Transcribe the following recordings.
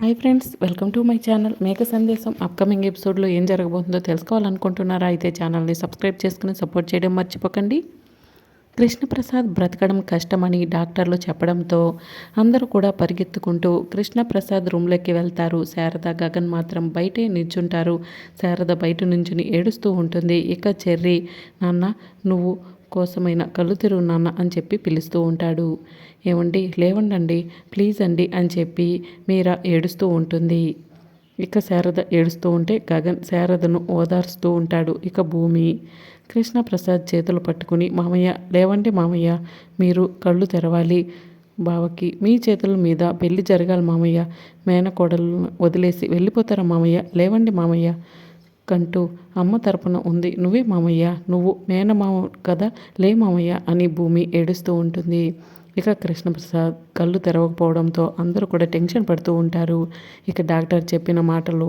Hi friends welcome to my channel. మేక సందేశం upcoming ఎపిసోడ్లో ఏం జరగబోతుందో తెలుసుకోవాలనుకుంటున్నారా? అయితే ఛానల్ని సబ్స్క్రైబ్ చేసుకుని సపోర్ట్ చేయడం మర్చిపోకండి. కృష్ణప్రసాద్ బ్రతకడం కష్టమని డాక్టర్లు చెప్పడంతో అందరూ కూడా పరిగెత్తుకుంటూ కృష్ణప్రసాద్ రూమ్లోకి వెళ్తారు. శారద గగన్ మాత్రం బయటే నిల్చుంటారు. శారద బయట నుంచుని ఏడుస్తూ ఉంటుంది. ఇక చెర్రీ నాన్న నువ్వు కోసమైన కళ్ళు తెరువు నాన్న అని చెప్పి పిలుస్తూ ఉంటాడు. ఏమండి లేవండండి. ప్లీజ్ అండి అని చెప్పి మీరా ఏడుస్తూ ఉంటుంది. ఇక శారద ఏడుస్తూ ఉంటే గగన్ శారదను ఓదార్స్తూ ఉంటాడు. ఇక భూమి. కృష్ణప్రసాద్ చేతులు పట్టుకుని మామయ్య లేవండి మామయ్య మీరు కళ్ళు తెరవాలి. బావకి మీ చేతుల మీద పెళ్ళి జరగాలి మామయ్య. మేనకోడలను వదిలేసి వెళ్ళిపోతారా మామయ్య? లేవండి మామయ్య. కంటూ అమ్మ తరపున ఉంది. నువ్వే మామయ్య నువ్వు మేనమామ కదా లే మామయ్య అని భూమి ఏడుస్తూ ఉంటుంది. ఇక కృష్ణప్రసాద్ కళ్ళు తెరవకపోవడంతో అందరూ కూడా టెన్షన్ పడుతూ ఉంటారు. ఇక డాక్టర్ చెప్పిన మాటలు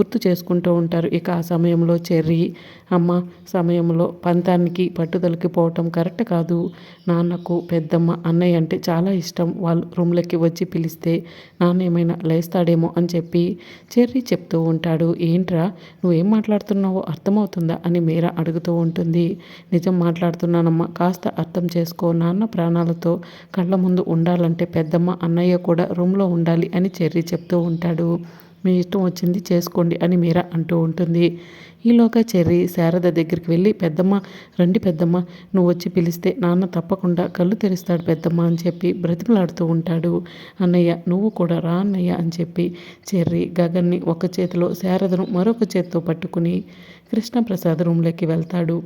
గుర్తు చేసుకుంటూ ఉంటారు. ఇక ఆ సమయంలో చెర్రీ అమ్మ సమయంలో పంతానికి పట్టుదలకి పోవటం కరెక్ట్ కాదు. నాన్నకు పెద్దమ్మ అన్నయ్య అంటే చాలా ఇష్టం. వాళ్ళు రూమ్లోకి వచ్చి పిలిస్తే నాన్న ఏమైనా లేస్తాడేమో అని చెప్పి చెర్రీ చెప్తూ ఉంటాడు. ఏంట్రా నువ్వేం మాట్లాడుతున్నావో అర్థమవుతుందా? అని మీరా అడుగుతూ ఉంటుంది. నిజం మాట్లాడుతున్నానమ్మా కాస్త అర్థం చేసుకో. నాన్న ప్రాణాలతో కళ్ళ ముందు ఉండాలంటే పెద్దమ్మ అన్నయ్య కూడా రూమ్లో ఉండాలి అని చెర్రీ చెప్తూ ఉంటాడు. మీ ఇష్టం వచ్చింది చేసుకోండి అని మీరా అంటూ ఉంటుంది. ఈలోగా చెర్రీ శారద దగ్గరికి వెళ్ళి పెద్దమ్మ రండి పెద్దమ్మ నువ్వు వచ్చి పిలిస్తే నాన్న తప్పకుండా కళ్ళు తెరుస్తాడు పెద్దమ్మ అని చెప్పి బ్రతిమలాడుతూ ఉంటాడు. అన్నయ్య నువ్వు కూడా రా అన్నయ్య అని చెప్పి చెర్రీ గగన్ని ఒక చేతిలో శారదను మరొక చేతితో పట్టుకుని కృష్ణప్రసాద్ రూమ్లోకి వెళ్తాడు.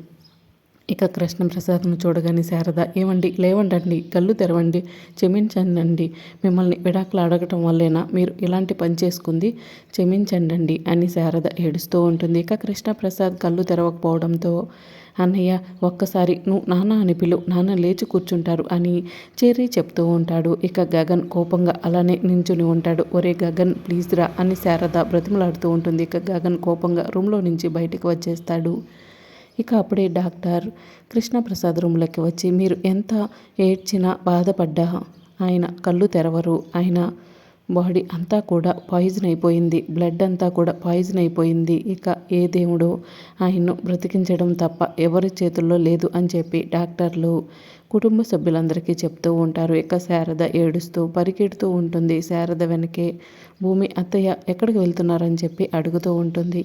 ఇక కృష్ణప్రసాద్ను చూడగానే శారద ఏమండి లేవండి కళ్ళు తెరవండి క్షమించండి మిమ్మల్ని విడాకులు అడగటం వల్లేనా మీరు ఇలాంటి పని చేసుకుంది క్షమించండి అని శారద ఏడుస్తూ ఉంటుంది. ఇక కృష్ణప్రసాద్ కళ్ళు తెరవకపోవడంతో అన్నయ్య ఒక్కసారి నువ్వు నాన్న అని పిలు నాన్న లేచి కూర్చుంటారు అని చెర్రీ చెప్తూ ఉంటాడు. ఇక గగన్ కోపంగా అలానే నించుని ఉంటాడు. ఒరే గగన్ ప్లీజ్ రా అని శారద బ్రతిమలాడుతూ ఉంటుంది. ఇక గగన్ కోపంగా రూమ్లో నుంచి బయటకు వచ్చేస్తాడు. ఇక అప్పుడే డాక్టర్ కృష్ణప్రసాద్ రూమ్లోకి వచ్చి మీరు ఎంత ఏడ్చినా బాధపడ్డా? ఆయన కళ్ళు తెరవరు. ఆయన బాడీ అంతా కూడా పాయిజన్ అయిపోయింది. బ్లడ్ అంతా కూడా పాయిజన్ అయిపోయింది. ఇక ఏ దేవుడో ఆయన్ను బ్రతికించడం తప్ప ఎవరి చేతుల్లో లేదు అని చెప్పి డాక్టర్లు కుటుంబ సభ్యులందరికీ చెప్తూ ఉంటారు. ఇక శారద ఏడుస్తూ పరిగెడుతూ ఉంటుంది. శారద వెనకే భూమి. అత్తయ్య ఎక్కడికి వెళ్తున్నారని చెప్పి అడుగుతూ ఉంటుంది.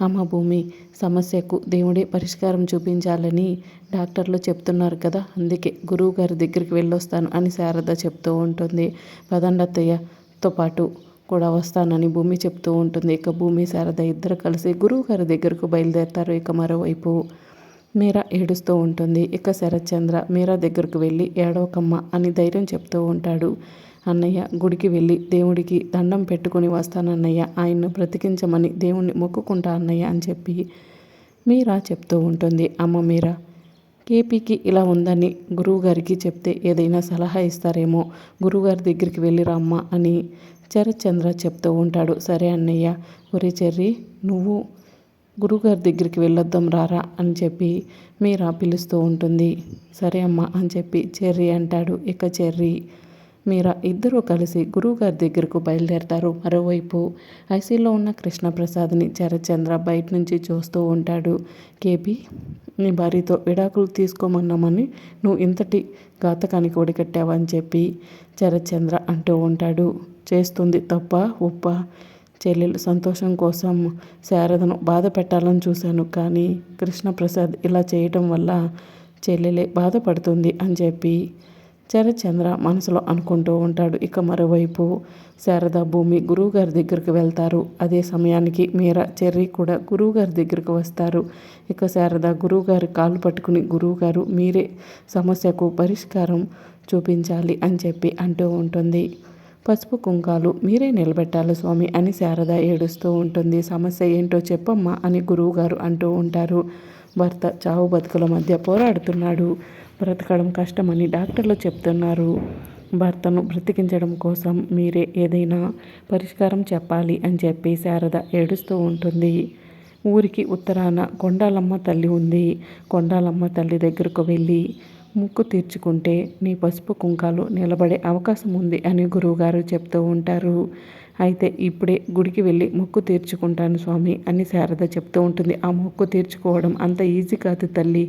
అమ్మ భూమి సమస్యకు దేవుడే పరిష్కారం చూపించాలని డాక్టర్లు చెప్తున్నారు కదా. అందుకే గురువు గారి దగ్గరికి వెళ్ళొస్తాను అని శారద చెప్తూ ఉంటుంది. పదండత్తయ్యతో పాటు కూడా వస్తానని భూమి చెప్తూ ఉంటుంది. ఇక భూమి శారద ఇద్దరు కలిసి గురువు గారి దగ్గరకు బయలుదేరుతారు. ఇక మరోవైపు మీరా ఏడుస్తూ ఉంటుంది. ఇక శరత్చంద్ర మీరా దగ్గరకు వెళ్ళి ఏడవకమ్మ అని ధైర్యం చెప్తూ ఉంటాడు. అన్నయ్య గుడికి వెళ్ళి దేవుడికి దండం పెట్టుకుని వస్తానన్నయ్య. ఆయన్ను బ్రతికించమని దేవుణ్ణి మొక్కుకుంటా అన్నయ్య అని చెప్పి మీరా చెప్తూ ఉంటుంది. అమ్మ మీరా కేపీకి ఇలా ఉందని గురువుగారికి చెప్తే ఏదైనా సలహా ఇస్తారేమో గురువుగారి దగ్గరికి వెళ్ళి రమ్మ అని చరచంద్ర చెప్తూ ఉంటాడు. సరే అన్నయ్య ఒరే చెర్రి నువ్వు గురువుగారి దగ్గరికి వెళ్ళొద్దాం రారా అని చెప్పి మీరా పిలుస్తూ ఉంటుంది. సరే అమ్మ అని చెప్పి చెర్రీ అంటాడు. ఇక చెర్రీ మీరా ఇద్దరూ కలిసి గురువుగారి దగ్గరకు బయలుదేరతారు. మరోవైపు ఐసీలో ఉన్న కృష్ణప్రసాద్ని చరచంద్ర బయట నుంచి చూస్తూ ఉంటాడు. కేపీ నీ భార్యతో విడాకులు తీసుకోమన్నామని నువ్వు ఇంతటి ఘాతకానికి ఒడికట్టావని చెప్పి చరచంద్ర అంటూ ఉంటాడు. చేస్తుంది తప్ప ఉప్ప చెల్లెలు సంతోషం కోసం శారదను బాధ పెట్టాలని చూశాను కానీ కృష్ణప్రసాద్ ఇలా చేయటం వల్ల చెల్లెలే బాధపడుతుంది అని చెప్పి చరచంద్ర మనసులో అనుకుంటూ ఉంటాడు. ఇక మరోవైపు శారద భూమి గురువుగారి దగ్గరికి వెళ్తారు. అదే సమయానికి మీరా చెర్రీ కూడా గురువుగారి దగ్గరికి వస్తారు. ఇక శారద గురువుగారి కాలు పట్టుకుని గురువుగారు మీరే సమస్యకు పరిష్కారం చూపించాలి అని చెప్పి అంటూ ఉంటుంది. పసుపు కుంకాలు మీరే నిలబెట్టాలి స్వామి అని శారద ఏడుస్తూ ఉంటుంది. సమస్య ఏంటో చెప్పమ్మా అని గురువుగారు అంటూ ఉంటారు. భర్త చావు బతుకుల మధ్య పోరాడుతున్నాడు. బ్రతకడం కష్టమని డాక్టర్లు చెప్తున్నారు. భర్తను బ్రతికించడం కోసం మీరే ఏదైనా పరిష్కారం చెప్పాలి అని చెప్పి శారద ఏడుస్తూ ఉంటుంది. ఊరికి ఉత్తరాన కొండాలమ్మ తల్లి ఉంది. కొండాలమ్మ తల్లి దగ్గరకు వెళ్ళి ముక్కు తీర్చుకుంటే నీ పసుపు కుంకాలు నిలబడే అవకాశం ఉంది అని గురువుగారు చెప్తూ ఉంటారు. అయితే ఇప్పుడే గుడికి వెళ్ళి మొక్కు తీర్చుకుంటాను స్వామి అని శారద చెప్తూ ఉంటుంది. ఆ మొక్కు తీర్చుకోవడం అంత ఈజీ కాదు తల్లి.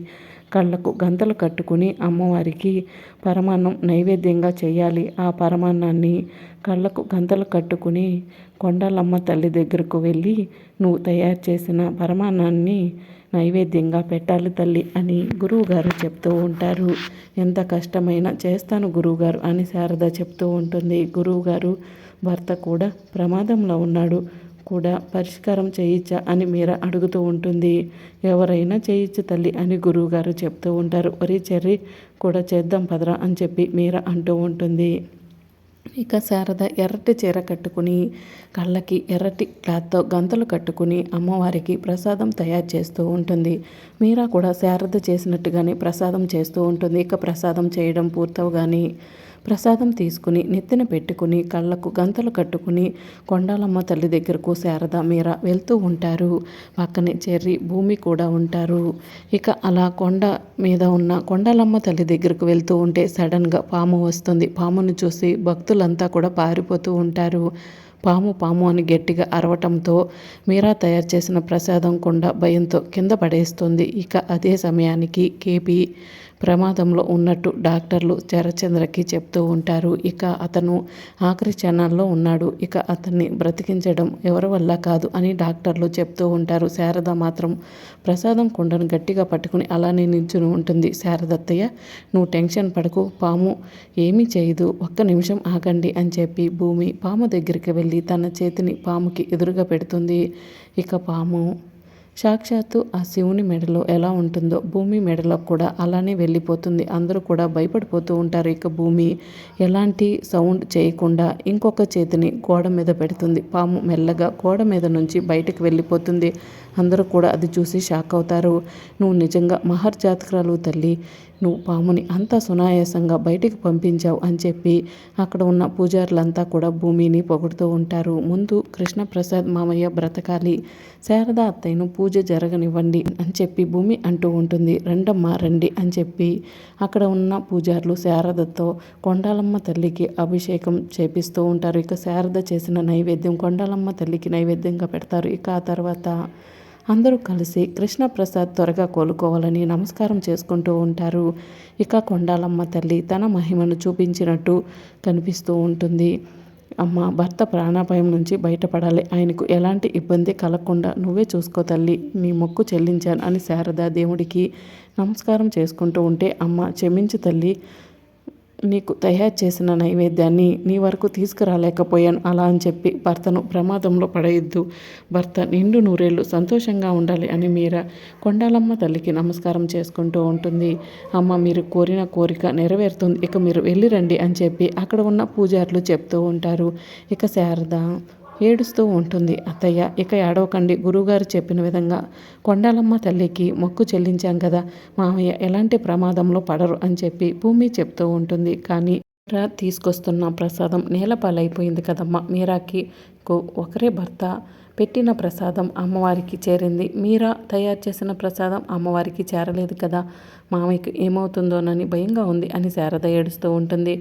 కళ్ళకు గంతలు కట్టుకుని అమ్మవారికి పరమాన్నం నైవేద్యంగా చేయాలి. ఆ పరమాన్నాన్ని కళ్ళకు గంతలు కట్టుకుని కొండలమ్మ తల్లి దగ్గరకు వెళ్ళి నువ్వు తయారు చేసిన పరమాన్నాన్ని నైవేద్యంగా పెట్టాలి తల్లి అని గురువుగారు చెప్తూ ఉంటారు. ఎంత కష్టమైనా చేస్తాను గురువుగారు అని శారద చెప్తూ ఉంటుంది. గురువుగారు భర్త కూడా ప్రమాదంలో ఉన్నాడు. కూడా పరిష్కారం చేయించా అని మీర అడుగుతూ ఉంటుంది. ఎవరైనా చేయొచ్చు తల్లి అని గురువుగారు చెప్తూ ఉంటారు. ఒరే చెర్రి కూడా చేద్దాం పదరా అని చెప్పి మీర అంటూ ఉంటుంది. ఇక శారద ఎర్రటి చీర కట్టుకుని కళ్ళకి ఎర్రటి క్లాత్తో గంతలు కట్టుకుని అమ్మవారికి ప్రసాదం తయారు చేస్తూ ఉంటుంది. మీరా కూడా శారద చేసినట్టుగానే ప్రసాదం చేస్తూ ఉంటుంది. ఇక ప్రసాదం చేయడం పూర్తవగానే ప్రసాదం తీసుకుని నెత్తిన పెట్టుకుని కళ్ళకు గంతలు కట్టుకుని కొండాలమ్మ తల్లి దగ్గరకు శారద మీర వెళ్తూ ఉంటారు. పక్కనే చెర్రి భూమి కూడా ఉంటారు. ఇక అలా కొండ మీద ఉన్న కొండాలమ్మ తల్లి దగ్గరకు వెళ్తూ ఉంటే సడన్గా పాము వస్తుంది. పామును చూసి భక్తులంతా కూడా పారిపోతూ ఉంటారు. పాము పాము అని గట్టిగా అరవటంతో మీరా తయారు చేసిన ప్రసాదం కొండ భయంతో కింద పడేస్తుంది. ఇక అదే సమయానికి కేపీ ప్రమాదంలో ఉన్నట్టు డాక్టర్లు చరచంద్రకి చెప్తూ ఉంటారు. ఇక అతను ఆఖరి క్షణాల్లో ఉన్నాడు. ఇక అతన్ని బ్రతికించడం ఎవరి వల్ల కాదు అని డాక్టర్లు చెప్తూ ఉంటారు. శారద మాత్రం ప్రసాదం కుండను గట్టిగా పట్టుకుని అలానే నిల్చుని ఉంటుంది. శారదత్తయ్య నువ్వు టెన్షన్ పడకు. పాము ఏమీ చేయదు. ఒక్క నిమిషం ఆగండి అని చెప్పి భూమి పాము దగ్గరికి వెళ్ళి తన చేతిని పాముకి ఎదురుగా పెడుతుంది. ఇక పాము సాక్షాత్తు ఆ శివుని మెడలో ఎలా ఉంటుందో భూమి మెడలో కూడా అలానే వెళ్ళిపోతుంది. అందరూ కూడా భయపడిపోతూ ఉంటారు. ఇక భూమి ఎలాంటి సౌండ్ చేయకుండా ఇంకొక చేతిని గోడ మీద పెడుతుంది. పాము మెల్లగా గోడ మీద నుంచి బయటకు వెళ్ళిపోతుంది. అందరూ కూడా అది చూసి షాక్ అవుతారు. నువ్వు నిజంగా మహర్జాతకురాలు తల్లి. నువ్వు పాముని అంత సునాయాసంగా బయటికి పంపించావు అని చెప్పి అక్కడ ఉన్న పూజారులంతా కూడా భూమిని పొగుడుతూ ఉంటారు. ముందు కృష్ణప్రసాద్ మామయ్య బ్రతకాలి. శారద అత్తయ్యను పూజ జరగనివ్వండి అని చెప్పి భూమి అంటూ ఉంటుంది. రెండమ్మ రండి అని చెప్పి అక్కడ ఉన్న పూజారులు శారదతో కొండాలమ్మ తల్లికి అభిషేకం చేపిస్తూ ఉంటారు. ఇక శారద చేసిన నైవేద్యం కొండాలమ్మ తల్లికి నైవేద్యంగా పెడతారు. ఇక ఆ తర్వాత అందరూ కలిసి కృష్ణప్రసాద్ త్వరగా కోలుకోవాలని నమస్కారం చేసుకుంటూ ఉంటారు. ఇక కొండాలమ్మ తల్లి తన మహిమను చూపించినట్టు కనిపిస్తూ ఉంటుంది. అమ్మ భర్త ప్రాణాపాయం నుంచి బయటపడాలి. ఆయనకు ఎలాంటి ఇబ్బంది కలగకుండా నువ్వే చూసుకో తల్లి నీ మొక్కు చెల్లించాను అని శారదా దేవుడికి నమస్కారం చేసుకుంటూ ఉంటే అమ్మ క్షమించు తల్లి నీకు తయారు చేసిన నైవేద్యాన్ని నీ వరకు తీసుకురాలేకపోయాను. అలా అని చెప్పి భర్తను ప్రమాదంలో పడేయద్దు. భర్త నిండు నూరేళ్ళు సంతోషంగా ఉండాలి అని మీర కొండాలమ్మ తల్లికి నమస్కారం చేసుకుంటూ ఉంటుంది. అమ్మ మీరు కోరిన కోరిక నెరవేరుతుంది. ఇక మీరు వెళ్ళిరండి అని చెప్పి అక్కడ ఉన్న పూజారులు చెప్తూ ఉంటారు. ఇక శారద ఏడుస్తూ ఉంటుంది. అత్తయ్య ఇక ఏడవకండి. గురువుగారు చెప్పిన విధంగా కొండాలమ్మ తల్లికి మొక్కు చెల్లించాం కదా మామయ్య ఎలాంటి ప్రమాదంలో పడరు అని చెప్పి భూమి చెప్తూ ఉంటుంది. కానీ మీరా తీసుకొస్తున్న ప్రసాదం నేలపాలైపోయింది కదమ్మా. మీరాకి ఒకరే భర్త. పెట్టిన ప్రసాదం అమ్మవారికి చేరింది. మీరా తయారు చేసిన ప్రసాదం అమ్మవారికి చేరలేదు కదా. మామయ్యకి ఏమవుతుందోనని భయంగా ఉంది అని శారద ఏడుస్తూ ఉంటుంది.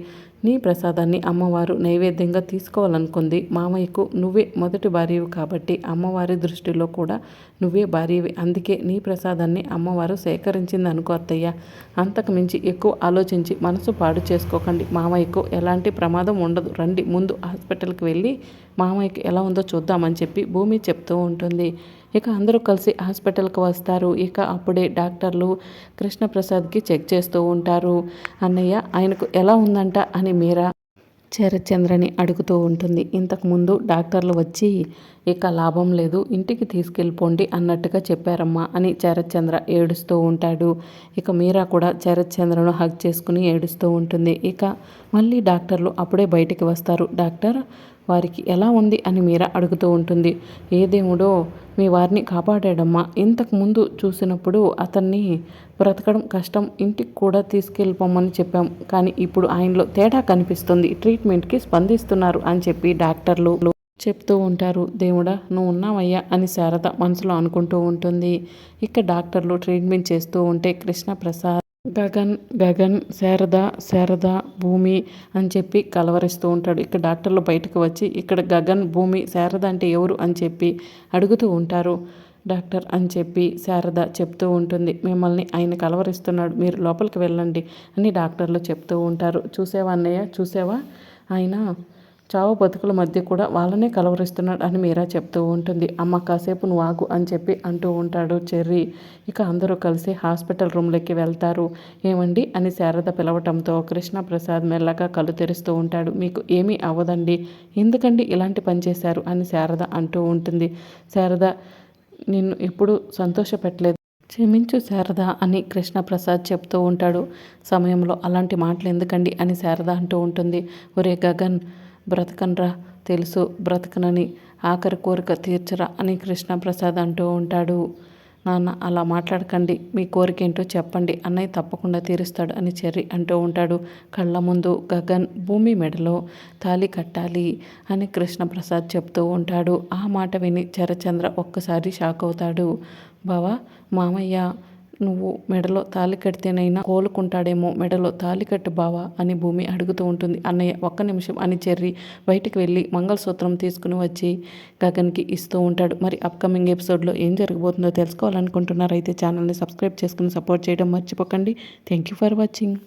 నీ ప్రసాదాన్ని అమ్మవారు నైవేద్యంగా తీసుకోవాలనుకుంది. మామయ్యకు నువ్వే మొదటి భార్యవి కాబట్టి అమ్మవారి దృష్టిలో కూడా నువ్వే భార్యవి. అందుకే నీ ప్రసాదాన్ని అమ్మవారు సేకరించింది అనుకో అత్తయ్య. అంతకు మించి ఎక్కువ ఆలోచించి మనసు పాడు చేసుకోకండి. మామయ్యకు ఎలాంటి ప్రమాదం ఉండదు. రండి ముందు హాస్పిటల్కి వెళ్ళి మామయ్యకి ఎలా ఉందో చూద్దామని చెప్పి భూమి చెప్తూ ఉంటుంది. ఇక అందరూ కలిసి హాస్పిటల్కి వస్తారు. ఇక అప్పుడే డాక్టర్లు కృష్ణప్రసాద్కి చెక్ చేస్తూ ఉంటారు. అన్నయ్య ఆయనకు ఎలా ఉందంట? అని మీరా చరచంద్రని అడుగుతూ ఉంటుంది. ఇంతకుముందు డాక్టర్లు వచ్చి ఇక లాభం లేదు ఇంటికి తీసుకెళ్ళిపోండి అన్నట్టుగా చెప్పారమ్మా అని చరచంద్ర ఏడుస్తూ ఉంటాడు. ఇక మీరా కూడా చరచంద్రను హగ్ చేసుకుని ఏడుస్తూ ఉంటుంది. ఇక మళ్ళీ డాక్టర్లు అప్పుడే బయటికి వస్తారు. డాక్టర్ వారికి ఎలా ఉంది అని మీరా అడుగుతూ ఉంటుంది. ఏ దేవుడో మీ వారిని కాపాడాడమ్మా. ఇంతకుముందు చూసినప్పుడు అతన్ని బ్రతకడం కష్టం ఇంటికి కూడా తీసుకెళ్ళిపోమని చెప్పాం. కానీ ఇప్పుడు ఆయనలో తేడా కనిపిస్తుంది. ట్రీట్మెంట్కి స్పందిస్తున్నారు అని చెప్పి డాక్టర్లు చెప్తూ ఉంటారు. దేవుడా నువ్వు ఉన్నావయ్యా అని శారద మనసులో అనుకుంటూ ఉంటుంది. ఇక డాక్టర్లు ట్రీట్మెంట్ చేస్తూ ఉంటే కృష్ణ ప్రసాద్ గగన్ గగన్ శారద శారద భూమి అని చెప్పి కలవరిస్తూ ఉంటాడు. ఇక్కడ డాక్టర్లు బయటకు వచ్చి ఇక్కడ గగన్ భూమి శారద అంటే ఎవరు అని చెప్పి అడుగుతూ ఉంటారు. డాక్టర్ అని చెప్పి శారద చెప్తూ ఉంటుంది. మిమ్మల్ని ఆయన కలవరిస్తున్నాడు. మీరు లోపలికి వెళ్ళండి అని డాక్టర్లు చెప్తూ ఉంటారు. చూసేవా అన్నయ్య? చూసావా? ఆయన చావు బతుకుల మధ్య కూడా వాళ్ళనే కలవరిస్తున్నాడు అని మీరా చెప్తూ ఉంటుంది. అమ్మ కాసేపు నువ్వు ఆగు అని చెప్పి అంటూ ఉంటాడు చెర్రీ. ఇక అందరూ కలిసి హాస్పిటల్ రూమ్లోకి వెళ్తారు. ఏమండి? అని శారద పిలవటంతో కృష్ణ ప్రసాద్ మెల్లగా కళ్ళు తెరుస్తూ ఉంటాడు. మీకు ఏమీ అవ్వదండి. ఎందుకండి ఇలాంటి పని చేశారు? అని శారద అంటూ ఉంటుంది. శారద నిన్ను ఎప్పుడు సంతోషపెట్టలేదు. క్షమించు శారద అని కృష్ణప్రసాద్ చెప్తూ ఉంటాడు. సమయంలో అలాంటి మాటలు ఎందుకండి? అని శారద అంటూ ఉంటుంది. ఒరే గగన్ బ్రతకనరా తెలుసు బ్రతకనని ఆఖరి కోరిక తీర్చరా అని కృష్ణప్రసాద్ అంటూ ఉంటాడు. నాన్న అలా మాట్లాడకండి. మీ కోరిక ఏంటో చెప్పండి. అన్నయ్య తప్పకుండా తీరుస్తాడు అని చెర్రి అంటూ ఉంటాడు. కళ్ళ ముందు గగన్ భూమి మెడలో తాలి కట్టాలి అని కృష్ణప్రసాద్ చెప్తూ ఉంటాడు. ఆ మాట విని చరచంద్ర ఒక్కసారి షాక్ అవుతాడు. బావా మామయ్య నువ్వు మెడలో తాలి కడితేనైనా కోలుకుంటాడేమో మెడలో తాలి కట్టు బావా అని భూమి అడుగుతూ ఉంటుంది. అన్నయ్య ఒక్క నిమిషం అని చెర్రి బయటికి వెళ్ళి మంగళసూత్రం తీసుకుని వచ్చి గగన్కి ఇస్తూ ఉంటాడు. మరి అప్కమింగ్ ఎపిసోడ్లో ఏం జరగబోతుందో తెలుసుకోవాలనుకుంటున్నారైతే ఛానల్ని సబ్స్క్రైబ్ చేసుకుని సపోర్ట్ చేయడం మర్చిపోకండి. Thank you for watching